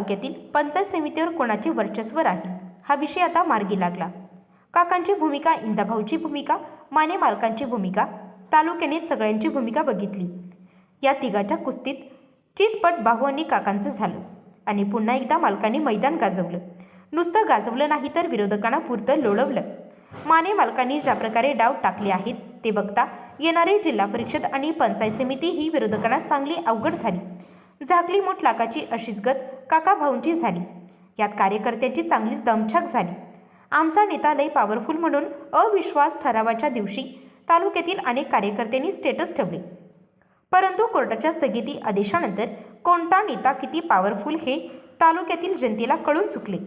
तालुक्यातील पंचायत समितीवर कोणाचे वर्चस्व राहील? हा विषय आता मार्गी लागला. काकांची भूमिका इंदाभाऊची भूमिका माने मालकांची भूमिका तालुक्याने सगळ्यांची भूमिका बघितली. या तिघाच्या कुस्तीत चितपट बाहू आणि काकांचं झालं आणि पुन्हा एकदा मालकांनी मैदान गाजवलं. नुसतं गाजवलं नाही तर विरोधकांना पुरतं लोळवलं. माने मालकांनी ज्या प्रकारे डाव टाकले आहेत ते बघता येणारे जिल्हा परिषद आणि पंचायत समिती ही विरोधकांना चांगली अवघड झाली. झाकली मोठ लाकाची अशीच गत काका भाऊंची झाली. यात कार्यकर्त्यांची चांगलीच दमछाक झाली. आमचा नेता लय पॉवरफुल म्हणून अविश्वास ठरावाच्या दिवशी तालुक्यातील अनेक कार्यकर्त्यांनी स्टेटस ठेवले. परंतु कोर्टाच्या स्थगिती आदेशानंतर कोणता नेता किती पॉवरफुल हे तालुक्यातील जनतेला कळून चुकले.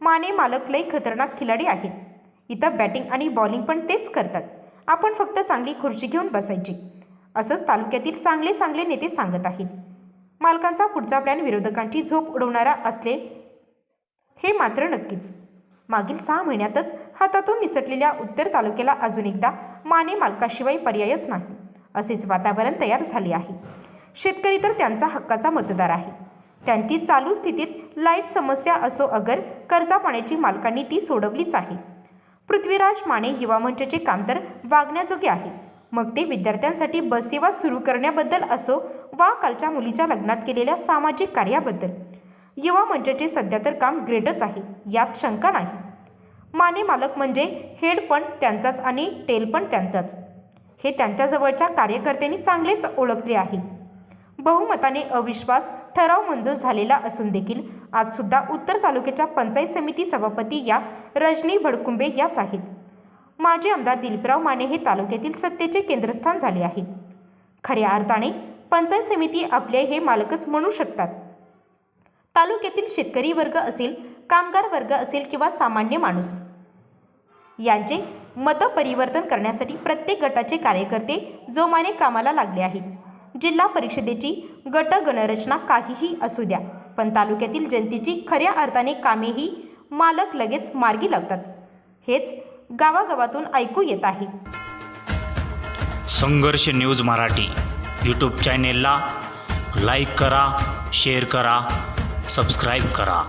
माने मालक लय खतरनाक खिलाडी आहेत. इथं बॅटिंग आणि बॉलिंग पण तेच करतात. आपण फक्त चांगली खुर्ची घेऊन बसायची. असंच तालुक्यातील चांगले चांगले नेते सांगत आहेत. मालकांचा पुढचा प्लॅन विरोधकांची झोप उडवणारा असले हे मात्र नक्कीच. मागील सहा महिन्यातच हातातून निसटलेल्या उत्तर तालुक्याला अजून एकदा माने मालकाशिवाय पर्यायच नाही असेच वातावरण तयार झाले आहे. शेतकरी तर त्यांचा हक्काचा मतदार आहे. त्यांची चालू स्थितीत लाइट समस्या असो अगर कर्जा पाण्याची मालकांनी ती सोडवलीच आहे. पृथ्वीराज माने युवा मंचाचे काम तर वागण्याजोगे आहे. मग ते विद्यार्थ्यांसाठी बससेवा सुरू करण्याबद्दल असो वा कालच्या मुलीच्या लग्नात केलेल्या सामाजिक कार्याबद्दल. युवा मंचाचे सध्या तर काम ग्रेटच आहे यात शंका नाही. माने मालक म्हणजे हेड पण त्यांचाच आणि टेल पण त्यांचाच. हे त्यांच्याजवळच्या कार्यकर्त्यांनी चांगलेच ओळखले आहे. बहुमताने अविश्वास ठराव मंजूर झालेला असून देखील आजसुद्धा उत्तर तालुक्याच्या पंचायत समिती सभापती या रजनी भडकुंबे याच आहेत. माजी आमदार दिलीपराव माने हे तालुक्यातील सत्तेचे केंद्रस्थान झाले आहेत खऱ्या अर्थाने पंचायत समिती आपले हे मालकच म्हणू शकतात. तालुक्यातील शेतकरी वर्ग असेल कामगार वर्ग असेल किंवा सामान्य माणूस. यांचे मतपरिवर्तन करण्यासाठी प्रत्येक गटाचे कार्यकर्ते जोमाने कामाला लागले आहेत. जिल्हा परिषदेची गट गणरचना काहीही असू द्या पण तालुक्यातील जनतेची खऱ्या अर्थाने कामेही मालक लगेच मार्गी लागतात हेच गावागावातून ऐकू येत आहे. संघर्ष न्यूज मराठी. यूट्यूब चॅनेलला लाईक करा शेअर करा सबस्क्राईब करा.